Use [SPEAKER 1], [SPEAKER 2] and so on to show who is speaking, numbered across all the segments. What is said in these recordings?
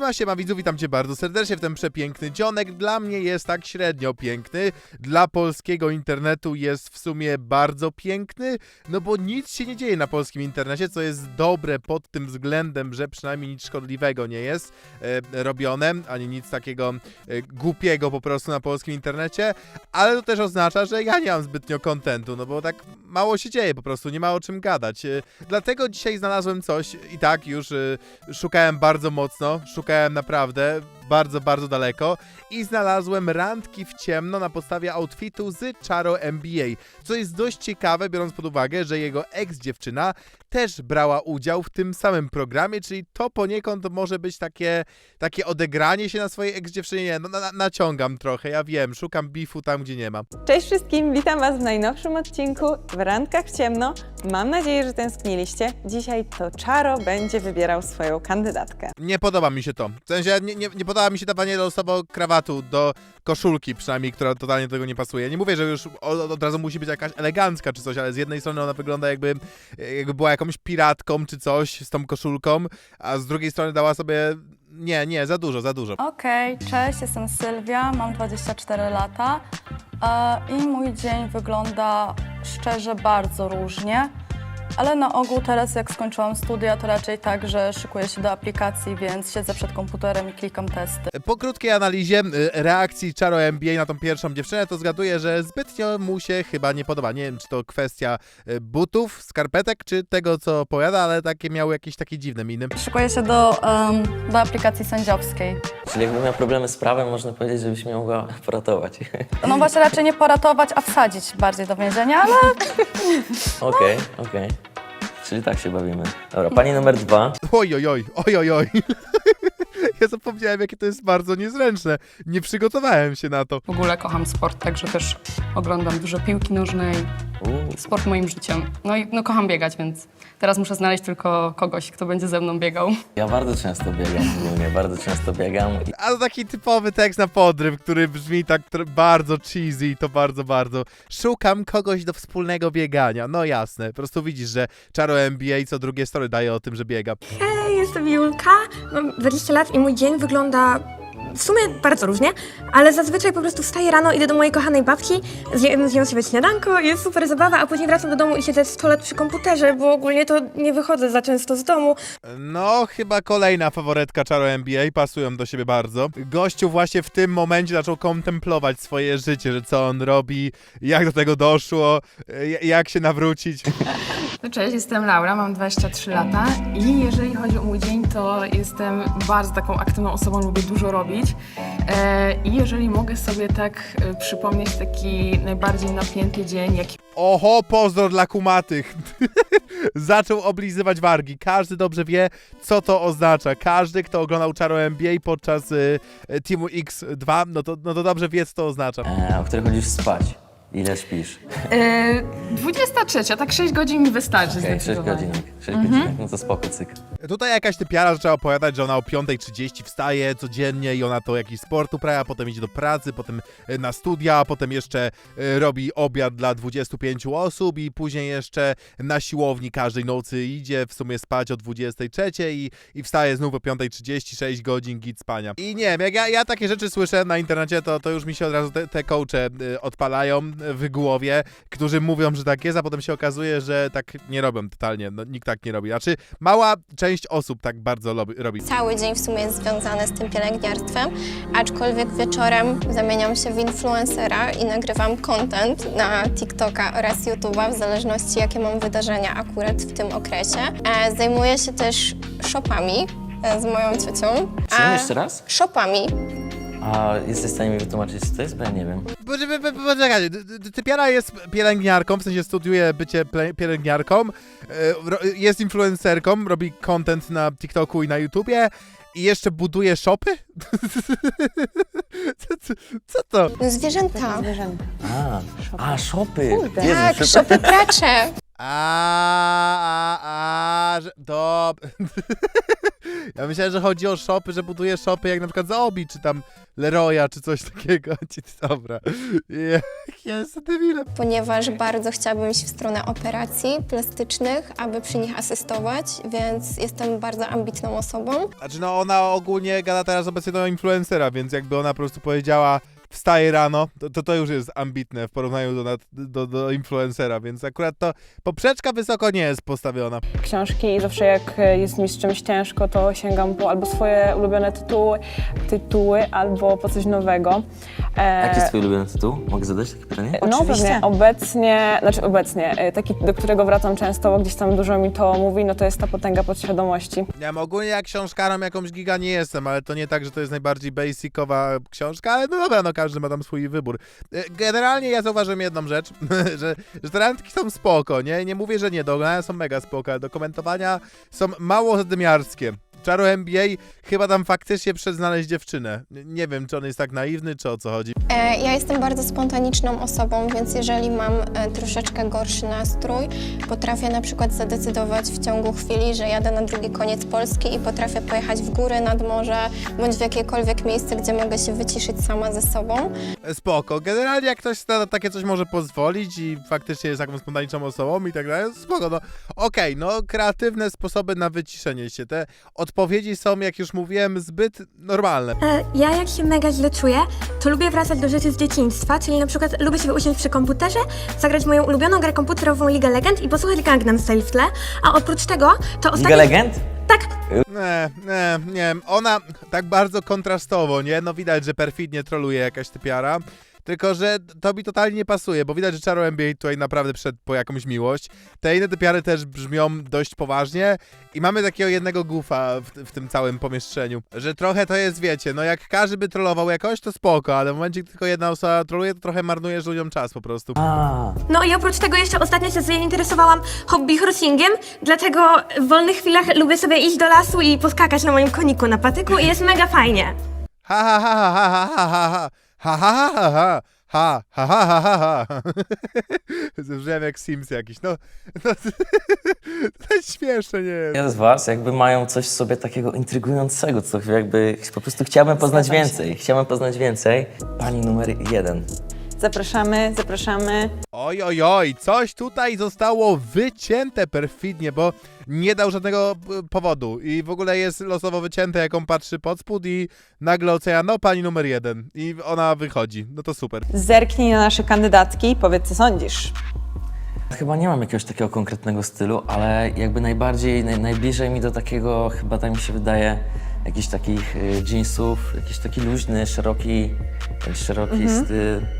[SPEAKER 1] Siema, siema widzów, witam cię bardzo serdecznie w ten przepiękny dzionek. Dla mnie jest tak średnio piękny, dla polskiego internetu jest w sumie bardzo piękny, no bo nic się nie dzieje na polskim internecie, co jest dobre pod tym względem, że przynajmniej nic szkodliwego nie jest e, robione, ani nic takiego e, głupiego po prostu na polskim internecie, ale to też oznacza, że ja nie mam zbytnio kontentu, no bo tak mało się dzieje po prostu, nie ma o czym gadać. E, Dlatego dzisiaj znalazłem coś i tak już e, szukałem bardzo mocno, szukałem naprawdę bardzo, bardzo daleko i znalazłem randki w ciemno na podstawie outfitu z Charo NBA, co jest dość ciekawe, biorąc pod uwagę, że jego ex-dziewczyna też brała udział w tym samym programie, czyli to poniekąd może być takie, takie odegranie się na swojej ex-dziewczynie. Nie, No, na- naciągam trochę, ja wiem, szukam bifu tam, gdzie nie ma.
[SPEAKER 2] Cześć wszystkim, witam Was w najnowszym odcinku w Randkach w Ciemno. Mam nadzieję, że tęskniliście. Dzisiaj to Czaro będzie wybierał swoją kandydatkę.
[SPEAKER 1] Nie podoba mi się to. W sensie nie, nie, nie podoba mi się dawanie losowo krawatu do koszulki przynajmniej, która totalnie do tego nie pasuje. Nie mówię, że już od, od razu musi być jakaś elegancka czy coś, ale z jednej strony ona wygląda jakby, jakby była jakąś piratką czy coś z tą koszulką, a z drugiej strony dała sobie... Nie, nie, za dużo, za dużo.
[SPEAKER 3] Okej, cześć, jestem Sylwia, mam 24 lata e, i mój dzień wygląda szczerze bardzo różnie, ale na ogół teraz jak skończyłam studia, to raczej tak, że szykuję się do aplikacji, więc siedzę przed komputerem i klikam testy.
[SPEAKER 1] Po krótkiej analizie y, reakcji Charo NBA na tą pierwszą dziewczynę, to zgaduję, że zbytnio mu się chyba nie podoba. Nie wiem, czy to kwestia y, butów, skarpetek, czy tego, co opowiada, ale takie miały jakieś takie dziwne miny.
[SPEAKER 3] Szykuję się do, em, do aplikacji sędziowskiej.
[SPEAKER 4] Czyli jakby miał problemy z prawem, można powiedzieć, żebyś miał go poratować.
[SPEAKER 3] No właśnie raczej nie poratować, a wsadzić bardziej do więzienia, ale
[SPEAKER 4] Okej, okej. Czyli tak się bawimy. Dobra, pani numer dwa.
[SPEAKER 1] Oj, oj, oj, oj, oj, oj. Ja zapomniałem, jakie to jest bardzo niezręczne. Nie przygotowałem się na to.
[SPEAKER 5] W ogóle kocham sport, także też oglądam dużo piłki nożnej. Sport moim życiem. No i no, kocham biegać, więc teraz muszę znaleźć tylko kogoś, kto będzie ze mną biegał.
[SPEAKER 4] ja bardzo często biegam ogólnie, bardzo często biegam.
[SPEAKER 1] A to taki typowy tekst na podryw, który brzmi tak tr- bardzo cheesy i to bardzo, bardzo. Szukam kogoś do wspólnego biegania. No jasne, po prostu widzisz, że Charo NBA co drugie story daje o tym, że biega.
[SPEAKER 6] Jestem Julka, mam 20 lat i mój dzień wygląda w sumie bardzo różnie, ale zazwyczaj po prostu wstaję rano, idę do mojej kochanej babci, zjem, zjem sobie śniadanko, jest super zabawa, a później wracam do domu i siedzę 100 lat przy komputerze, bo ogólnie to nie wychodzę za często z domu.
[SPEAKER 1] No, chyba kolejna faworytka Charo NBA, pasują do siebie bardzo. Gościu właśnie w tym momencie zaczął kontemplować swoje życie, że co on robi, jak do tego doszło, j- jak się nawrócić.
[SPEAKER 7] No cześć, jestem Laura, mam 23 lata i jeżeli chodzi o mój dzień, to jestem bardzo taką aktywną osobą, lubię dużo robić. E, I jeżeli mogę sobie tak e, przypomnieć taki najbardziej napięty dzień, jaki
[SPEAKER 1] Oho, pozdro dla kumatych. Zaczął oblizywać wargi. Każdy dobrze wie, co to oznacza. Każdy, kto oglądał Charo NBA podczas y, y, Teamu X2, no to, no to dobrze wie, co to oznacza.
[SPEAKER 4] e, o której chodzisz spać? Ile śpisz?
[SPEAKER 7] e, 23, tak 6 godzin mi wystarczy
[SPEAKER 4] Okej, 6
[SPEAKER 7] zdecydowanie.
[SPEAKER 4] godzin. 6 godzin, no to spoko, cyk.
[SPEAKER 1] Tutaj jakaś typiara zaczęła opowiadać, że ona o 5.30 wstaje codziennie i ona to jakiś sport uprawia, potem idzie do pracy, potem y, na studia, potem jeszcze y, robi obiad dla 25 osób i później jeszcze na siłowni każdej nocy idzie w sumie spać o 23 i, i wstaje znów o 5.30, 6 godzin git spania. I nie wiem, jak ja, ja takie rzeczy słyszę na internecie, to, to już mi się od razu te, te coache y, odpalają w głowie, którzy mówią, że tak jest, a potem się okazuje, że tak nie robią totalnie, no, nikt tak nie robi. Znaczy, mała część osób tak bardzo lobi, robi.
[SPEAKER 8] Cały dzień w sumie jest związany z tym pielęgniarstwem, aczkolwiek wieczorem zamieniam się w influencera i nagrywam content na TikToka oraz YouTube'a, w zależności jakie mam wydarzenia akurat w tym okresie. E, Zajmuję się też shopami e, z moją ciocią.
[SPEAKER 4] Czym
[SPEAKER 8] E,
[SPEAKER 4] jeszcze raz?
[SPEAKER 8] Shopami.
[SPEAKER 4] A jesteś w stanie mi wytłumaczyć, co to jest? Bo ja nie wiem.
[SPEAKER 1] Poczekaj, Typiara jest pielęgniarką, w sensie studiuje bycie pielęgniarką, e, jest influencerką, robi content na TikToku i na YouTubie i jeszcze buduje shopy? co, co, co to?
[SPEAKER 8] No, Zwierzęta.
[SPEAKER 4] A, a szopy.
[SPEAKER 8] Tak,
[SPEAKER 4] Jezu,
[SPEAKER 8] shopy pracze.
[SPEAKER 1] A, a, a, że, do... ja myślałem, że chodzi o shopy, że buduje shopy jak na przykład Zaobi, czy tam Leroya, czy coś takiego. Dobra. Jak Jest debilem.
[SPEAKER 8] ponieważ bardzo chciałabym iść w stronę operacji plastycznych, aby przy nich asystować, więc jestem bardzo ambitną osobą.
[SPEAKER 1] Znaczy no ona ogólnie gada teraz obecnie do influencera, więc jakby ona po prostu powiedziała wstaje rano, to, to to już jest ambitne w porównaniu do, do, do influencera, więc akurat to poprzeczka wysoko nie jest postawiona.
[SPEAKER 9] książki i zawsze jak jest mi z czymś ciężko, to sięgam po albo swoje ulubione tytuły, tytuły albo po coś nowego. E,
[SPEAKER 4] Jaki jest twój ulubiony tytuł? Mogę zadać takie pytanie?
[SPEAKER 9] No
[SPEAKER 2] Oczywiście.
[SPEAKER 9] pewnie. Obecnie, znaczy obecnie, e, taki, do którego wracam często, bo gdzieś tam dużo mi to mówi, no to jest ta potęga podświadomości.
[SPEAKER 1] Wiem, ogólnie jak książkarą jakąś giga nie jestem, ale to nie tak, że to jest najbardziej basicowa książka, ale no dobra, no każdy ma tam swój wybór. E, Generalnie ja zauważyłem jedną rzecz, że, że te randki są spoko, nie? Nie mówię, że nie, do oglądania są mega spoko, ale do komentowania są mało zadymiarskie. Czaro NBA chyba tam faktycznie przed znaleźć dziewczynę. Nie wiem, czy on jest tak naiwny, czy o co chodzi.
[SPEAKER 8] E, Ja jestem bardzo spontaniczną osobą, więc jeżeli mam e, troszeczkę gorszy nastrój, potrafię na przykład zadecydować w ciągu chwili, że jadę na drugi koniec Polski i potrafię pojechać w góry, nad morze, bądź w jakiekolwiek miejsce, gdzie mogę się wyciszyć sama ze sobą.
[SPEAKER 1] E, Spoko. Generalnie jak ktoś na takie coś może pozwolić i faktycznie jest jakąś spontaniczną osobą i tak dalej, spoko, no. Okej, no kreatywne sposoby na wyciszenie się. Te odpowiedzi są, jak już mówiłem, zbyt normalne.
[SPEAKER 6] E, Ja jak się mega źle czuję, to lubię wracać do rzeczy z dzieciństwa, czyli na przykład lubię sobie usiąść przy komputerze, zagrać moją ulubioną grę komputerową League Legend i posłuchać Gangnam Style w tle, a oprócz tego to ostatnio...
[SPEAKER 4] Liga Legend?
[SPEAKER 6] Tak,
[SPEAKER 1] Nie, nie, nie wiem, ona tak bardzo kontrastowo, nie? No widać, że perfidnie troluje jakaś typiara. Tylko, że to mi totalnie nie pasuje, bo widać, że Czaro NBA tutaj naprawdę przyszedł po jakąś miłość. Te inne typiary też brzmią dość poważnie i mamy takiego jednego gufa w, w tym całym pomieszczeniu, że trochę to jest, wiecie, no jak każdy by trollował jakoś, to spoko, ale w momencie, gdy tylko jedna osoba troluje, to trochę marnujesz ludziom czas po prostu.
[SPEAKER 6] No i oprócz tego jeszcze ostatnio się zainteresowałam hobby horsingiem, dlatego w wolnych chwilach lubię sobie iść do lasu i poskakać na moim koniku na patyku i jest mega fajnie.
[SPEAKER 1] Ha ha ha ha ha ha ha ha ha ha ha ha ha ha ha ha ha ha ha jak Sims jakiś, no, no to śmieszne, nie jest.
[SPEAKER 4] z was jakby mają coś w sobie takiego intrygującego, co jakby po prostu chciałbym poznać więcej. Chciałbym poznać więcej. Pani numer jeden.
[SPEAKER 2] Zapraszamy, zapraszamy.
[SPEAKER 1] Oj, oj, oj, coś tutaj zostało wycięte perfidnie, bo nie dał żadnego e, powodu i w ogóle jest losowo wycięte, jak on patrzy pod spód i nagle ocenia, no pani numer jeden i ona wychodzi, no to super.
[SPEAKER 2] Zerknij na nasze kandydatki i powiedz, co sądzisz.
[SPEAKER 4] Chyba nie mam jakiegoś takiego konkretnego stylu, ale jakby najbardziej, naj, najbliżej mi do takiego, chyba tak mi się wydaje, jakichś takich y, jeansów, jakiś taki luźny, szeroki, szeroki styl.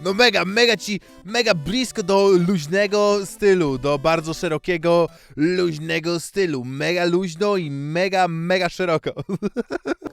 [SPEAKER 1] No mega, mega ci, mega blisko do luźnego stylu, do bardzo szerokiego, luźnego stylu. Mega luźno i mega, mega szeroko.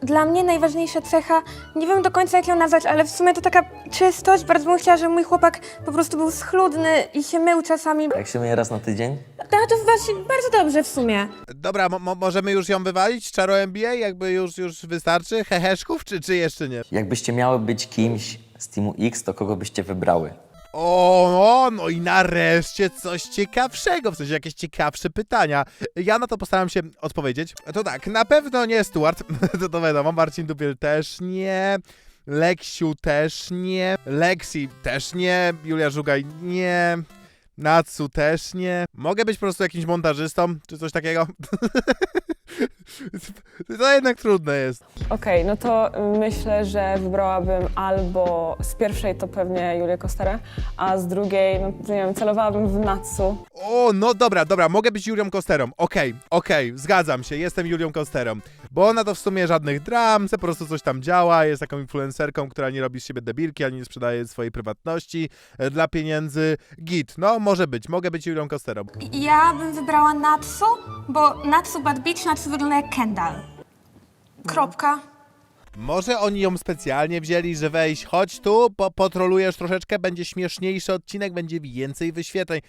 [SPEAKER 6] Dla mnie najważniejsza cecha, nie wiem do końca jak ją nazwać, ale w sumie to taka czystość. Bardzo bym chciała, żeby mój chłopak po prostu był schludny i się mył czasami.
[SPEAKER 4] Jak się myje raz na tydzień?
[SPEAKER 6] No to właśnie bardzo dobrze w sumie.
[SPEAKER 1] Dobra, mo- mo- możemy już ją wywalić? Czaro NBA? Jakby już, już wystarczy? Heheszków, czy, czy jeszcze nie?
[SPEAKER 4] Jakbyście miały być kimś z Teamu X, to kogo byście wybrały?
[SPEAKER 1] O, no, i nareszcie coś ciekawszego, w sensie jakieś ciekawsze pytania. Ja na to postaram się odpowiedzieć. To tak, na pewno nie Stuart, to, to wiadomo, Marcin Dupiel też nie, Leksiu też nie, Lexi też nie, Julia Żugaj nie, Natsu też nie. Mogę być po prostu jakimś montażystą, czy coś takiego? to jednak trudne jest.
[SPEAKER 9] Okej, no to myślę, że wybrałabym albo z pierwszej to pewnie Julię Kosterę, a z drugiej, no nie wiem, celowałabym w Natsu.
[SPEAKER 1] O, no dobra, dobra, mogę być Julią Kosterą. Okej, okej, zgadzam się, jestem Julią Kosterą. Bo ona to w sumie żadnych dram, se po prostu coś tam działa, jest taką influencerką, która nie robi z siebie debilki, ani nie sprzedaje swojej prywatności e, dla pieniędzy. Git, no może być, mogę być Julią Kosterą.
[SPEAKER 6] Ja bym wybrała Natsu, bo Natsu Bad Beach, Natsu wygląda Kendall. Kropka.
[SPEAKER 1] Może oni ją specjalnie wzięli, że weź, chodź tu, po, potrolujesz troszeczkę, będzie śmieszniejszy odcinek, będzie więcej wyświetleń.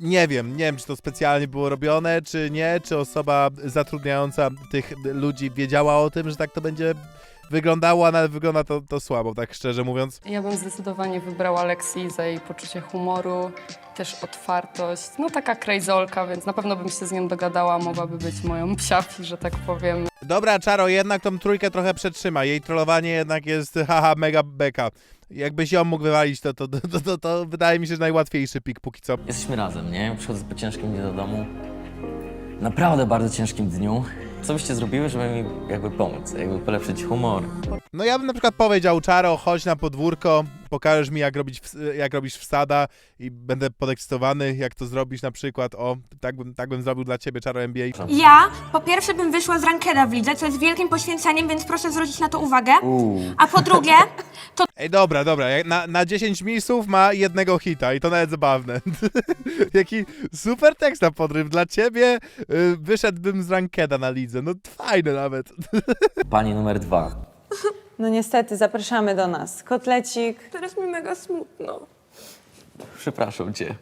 [SPEAKER 1] nie wiem, nie wiem, czy to specjalnie było robione, czy nie, czy osoba zatrudniająca tych ludzi wiedziała o tym, że tak to będzie wyglądało, ale wygląda to, to słabo, tak szczerze mówiąc.
[SPEAKER 5] Ja bym zdecydowanie wybrała Lexi za jej poczucie humoru, też otwartość. No taka krejzolka, więc na pewno bym się z nią dogadała, mogłaby być moją psiapi, że tak powiem.
[SPEAKER 1] Dobra, Czaro, jednak tą trójkę trochę przetrzyma. Jej trollowanie jednak jest haha mega beka. Jakbyś ją mógł wywalić, to, to, to, to, to wydaje mi się, że najłatwiejszy pik póki co.
[SPEAKER 4] Jesteśmy razem, nie? Przychodzę po ciężkim dniu do domu. Naprawdę bardzo ciężkim dniu. Co byście zrobiły, żeby mi jakby pomóc, jakby polepszyć humor?
[SPEAKER 1] No ja bym na przykład powiedział, Czaro, chodź na podwórko, pokażesz mi jak, robić, jak robisz wsada i będę podekscytowany, jak to zrobisz na przykład. O, tak bym, tak bym zrobił dla ciebie, Czaro NBA.
[SPEAKER 6] Ja po pierwsze bym wyszła z rankeda w lidze, co jest wielkim poświęceniem, więc proszę zwrócić na to uwagę.
[SPEAKER 4] Uuu.
[SPEAKER 6] A po drugie,
[SPEAKER 1] Ej, dobra, dobra, jak na, na 10 misów ma jednego hita i to nawet zabawne. Jaki super tekst na podryw dla ciebie. y, Wyszedłbym z rankeda na lidze, no fajne nawet.
[SPEAKER 4] Pani numer dwa.
[SPEAKER 2] No niestety, zapraszamy do nas. Kotlecik,
[SPEAKER 6] teraz mi mega smutno.
[SPEAKER 4] Przepraszam cię.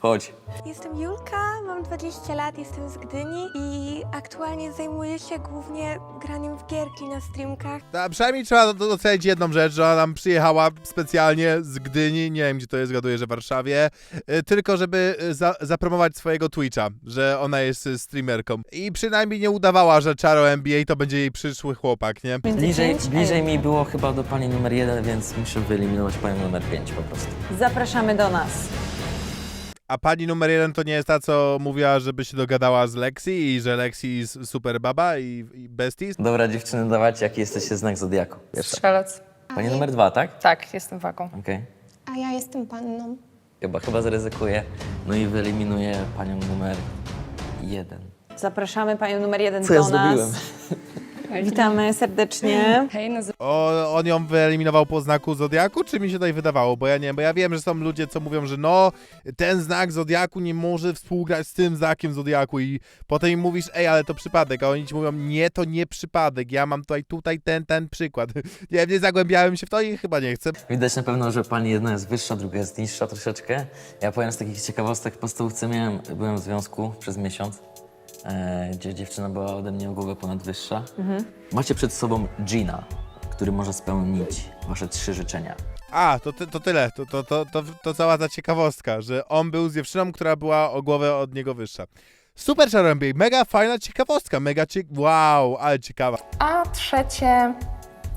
[SPEAKER 4] Chodź.
[SPEAKER 6] Jestem Julka, mam 20 lat, jestem z Gdyni i aktualnie zajmuję się głównie graniem w gierki na streamkach.
[SPEAKER 1] A przynajmniej trzeba do- docenić jedną rzecz, że ona nam przyjechała specjalnie z Gdyni, nie wiem gdzie to jest, zgaduję, że w Warszawie, y, tylko żeby y, za, zapromować swojego Twitcha, że ona jest y, streamerką. I przynajmniej nie udawała, że Czaro NBA to będzie jej przyszły chłopak, nie?
[SPEAKER 4] Bliżej, bliżej
[SPEAKER 2] jeden.
[SPEAKER 4] mi było chyba do pani numer jeden, więc muszę wyeliminować panią numer pięć po prostu.
[SPEAKER 2] Zapraszamy do nas.
[SPEAKER 1] A pani numer jeden to nie jest ta, co mówiła, żeby się dogadała z Lexi i że Lexi jest super baba i, i besties?
[SPEAKER 4] Dobra dziewczyny, dawajcie, jaki jesteście znak Zodiaku. Pierwsza.
[SPEAKER 5] Strzelec.
[SPEAKER 4] Pani numer dwa, tak?
[SPEAKER 7] Tak, jestem wagą.
[SPEAKER 4] Okej.
[SPEAKER 8] A ja jestem panną.
[SPEAKER 4] Chyba, chyba zaryzykuję. No i wyeliminuję panią numer jeden.
[SPEAKER 2] Zapraszamy panią numer jeden
[SPEAKER 4] Co
[SPEAKER 2] do
[SPEAKER 4] ja zrobiłem?
[SPEAKER 2] Witamy serdecznie.
[SPEAKER 5] Hej, nazywam
[SPEAKER 1] O, on ją wyeliminował po znaku Zodiaku, czy mi się tutaj wydawało? Bo ja nie wiem, bo ja wiem, że są ludzie, co mówią, że no, ten znak Zodiaku nie może współgrać z tym znakiem Zodiaku i potem im mówisz, ej, ale to przypadek, a oni ci mówią, nie, to nie przypadek, ja mam tutaj, tutaj ten, ten przykład. Nie wiem, nie zagłębiałem się w to i chyba nie chcę.
[SPEAKER 4] Widać na pewno, że pani jedna jest wyższa, druga jest niższa troszeczkę. Ja powiem z takich ciekawostek, w podstawówce miałem, byłem w związku przez miesiąc, e, gdzie dziewczyna była ode mnie o głowę ponad wyższa. Macie przed sobą Gina, który może spełnić wasze trzy życzenia.
[SPEAKER 1] A, to, ty- to tyle, to, to, to, to, to cała ta ciekawostka, że on był z dziewczyną, która była o głowę od niego wyższa. Super Czarambie, mega fajna ciekawostka, mega cie... wow, ale ciekawa.
[SPEAKER 7] A trzecie,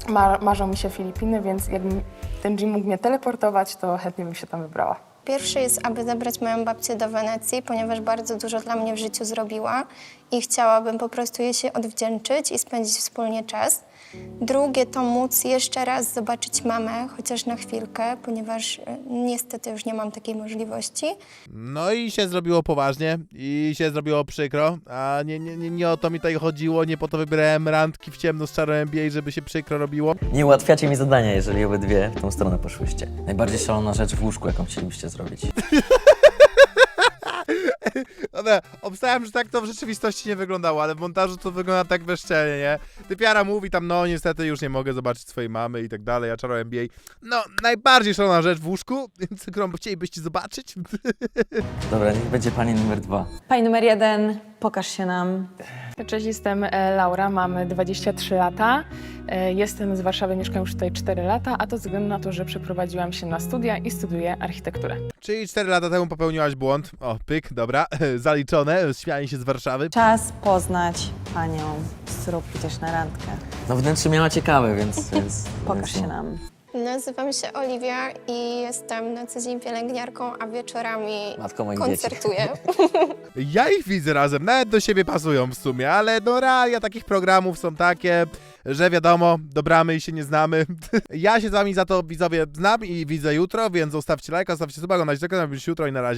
[SPEAKER 7] mar- marzą mi się Filipiny, więc jakbym ten gym mógł mnie teleportować, to chętnie bym się tam wybrała.
[SPEAKER 8] Pierwszy jest, aby zabrać moją babcię do Wenecji, ponieważ bardzo dużo dla mnie w życiu zrobiła i chciałabym po prostu jej się odwdzięczyć i spędzić wspólnie czas. Drugie to móc jeszcze raz zobaczyć mamę, chociaż na chwilkę, ponieważ e, niestety już nie mam takiej możliwości.
[SPEAKER 1] No i się zrobiło poważnie i się zrobiło przykro, a nie, nie, nie, nie o to mi tutaj chodziło, nie po to wybierałem randki w ciemno z czarą NBA, żeby się przykro robiło.
[SPEAKER 4] Nie ułatwiacie mi zadania, jeżeli obydwie w tą stronę poszłyście. Najbardziej szalona rzecz w łóżku, jaką chcielibyście zrobić.
[SPEAKER 1] Dobra, obstałem, że tak to w rzeczywistości nie wyglądało, ale w montażu to wygląda tak bezczelnie, nie? Typiara mówi tam, no niestety już nie mogę zobaczyć swojej mamy i tak dalej, a czaro NBA. No, najbardziej szalona rzecz w łóżku, więc którą chcielibyście zobaczyć?
[SPEAKER 4] Dobra, niech będzie pani numer dwa.
[SPEAKER 2] Pani numer jeden, pokaż się nam.
[SPEAKER 7] Cześć, jestem e, Laura, mam 23 lata. E, Jestem z Warszawy, mieszkam już tutaj 4 lata, a to ze względu na to, że przeprowadziłam się na studia i studiuję architekturę.
[SPEAKER 1] Czyli 4 lata temu popełniłaś błąd. O, pyk, dobra, zaliczone, śmianie się z Warszawy.
[SPEAKER 2] Czas poznać panią. Zrób gdzieś na randkę.
[SPEAKER 4] No wnętrze miała ciekawe, więc... więc
[SPEAKER 2] Pokaż
[SPEAKER 4] więc
[SPEAKER 2] się nam.
[SPEAKER 8] Nazywam się Oliwia i jestem na co dzień pielęgniarką, a wieczorami
[SPEAKER 4] Matko moich
[SPEAKER 8] koncertuję.
[SPEAKER 1] Ja ich widzę razem, nawet do siebie pasują w sumie, ale no realia takich programów są takie, że wiadomo, dobramy i się nie znamy. ja się z wami za to widzowie znam i widzę jutro, więc zostawcie lajka, zostawcie suba, oglądajcie kanał już jutro i na razie.